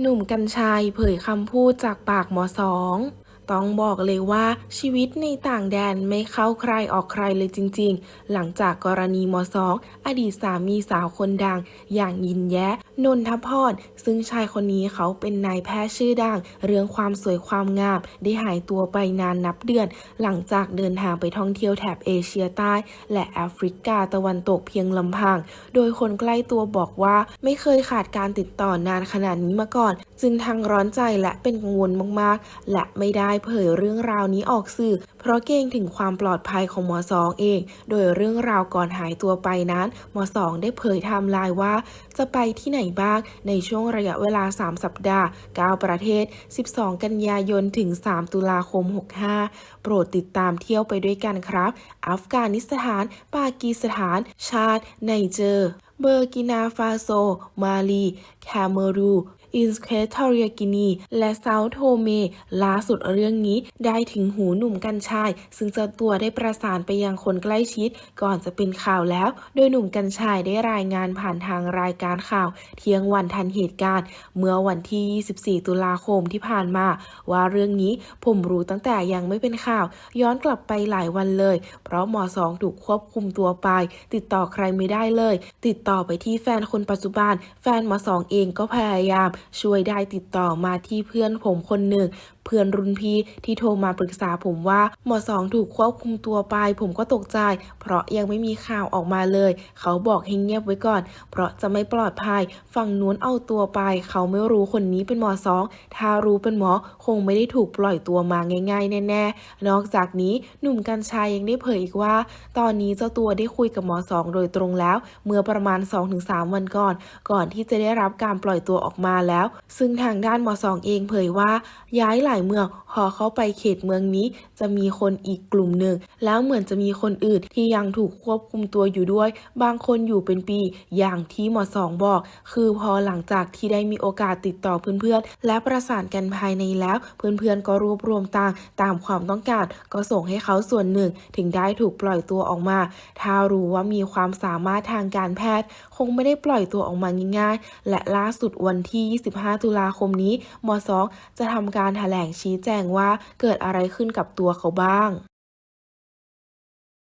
หนุ่มกัญชัยเผยคำพูดจากปากหมอสอง ต้องบอกเลยว่าชีวิตในต่างแดนไม่เข้าใครออกใครเลยจริง ๆ หลังจากกรณีมสองอดีตสามีสาวคนดัง อย่างยินแย้นนทพรซึ่งชายคนนี้เขาเป็นนายแพทย์ชื่อดัง เรื่องความสวยความงาม ได้หายตัวไปนานนับเดือน หลังจากเดินทางไปท่องเที่ยวแถบเอเชียใต้ และแอฟริกาตะวันตกเพียงลำพัง โดยคนใกล้ตัวบอกว่าไม่เคยขาดการติดต่อนานขนาดนี้มาก่อน จึงทั้งร้อนใจและเป็นกังวลมากๆ และไม่ได้เผยเรื่องราวนี้ออกสื่อ เพราะเกรงถึงความปลอดภัยของหมอสองเอง โดยเรื่องราวก่อนหายตัวไปนั้น หมอสองได้เผยไทม์ไลน์ว่า จะไปที่ไหนบ้างในช่วงระยะเวลา 3 สัปดาห์ 9 ประเทศ 12 กันยายนถึง 3 ตุลาคม 65 โปรดติดตามเที่ยวไปด้วยกันครับ อัฟกานิสถาน ปากีสถาน ชาติไนเจอร์ เบอร์กินาฟาโซ มาลี แคเมรู อินสเคทอรียกินีและเซาโทเมล่าสุดเรื่องนี้ได้ถึงหูหนุ่มกัญชัยซึ่งเจ้าตัวได้ประสานไปยังคนใกล้ชิด ก่อนจะเป็นข่าวแล้ว โดยหนุ่มกัญชัยได้รายงานผ่านทางรายการข่าว เที่ยงวันทันเหตุการณ์ เมื่อวันที่ 24 ตุลาคมที่ผ่านมา ว่าเรื่องนี้ผมรู้ตั้งแต่ยังไม่เป็นข่าว ย้อนกลับไปหลายวันเลย เพราะหมอสองถูกควบคุมตัวไป ติดต่อใครไม่ได้เลย ติดต่อไปที่แฟนคนปัจจุบัน แฟนหมอสองเองก็พยายามช่วยได้ติดต่อมาที่เพื่อนผมคนหนึ่งเพื่อนรุ่นพี่ที่โทรมาปรึกษาผมว่าหมอสองถูกควบคุมตัวไป ผมก็ตกใจ เพราะยังไม่มีข่าวออกมาเลย เขาบอกให้เงียบไว้ก่อน เพราะจะไม่ปลอดภัย ฝั่งนู้นเอาตัวไป เขาไม่รู้คนนี้เป็นหมอสองถ้ารู้เป็นหมอคงไม่ได้ถูกปล่อยตัวมาง่าย ๆ แน่ๆ นอกจากนี้หนุ่มกัญชัยยังได้เผยอีกว่า ตอนนี้เจ้าตัวได้คุยกับหมอสองโดยตรงแล้ว เมื่อประมาณ 2-3 วันก่อน ก่อนที่จะได้รับการปล่อยตัวออกมาแล้ว ซึ่งทางด้านหมอสองเองเผยว่าย้ายหลายเมือง พอเข้าไปเขตเมืองนี้ จะมีคนอีกกลุ่มหนึ่ง แล้วเหมือนจะมีคนอื่นที่ยังถูกควบคุมตัวอยู่ด้วย บางคนอยู่เป็นปี อย่างที่หมอสองบอก คือพอหลังจากที่ได้มีโอกาสติดต่อเพื่อนๆ และประสานกันภายในแล้ว เพื่อนๆ ก็รวบรวมต่างตามความต้องการ ก็ส่งให้เขาส่วนหนึ่ง ถึงได้ถูกปล่อยตัวออกมา ถ้ารู้ว่ามีความสามารถทางการแพทย์ คงไม่ได้ปล่อยตัวออกมาง่ายๆ และล่าสุดวันที่ 25 ตุลาคมนี้หมอสองจะทำการแถลงงชี้แจงว่าเกิดอะไรขึ้นกับตัวเขาบ้าง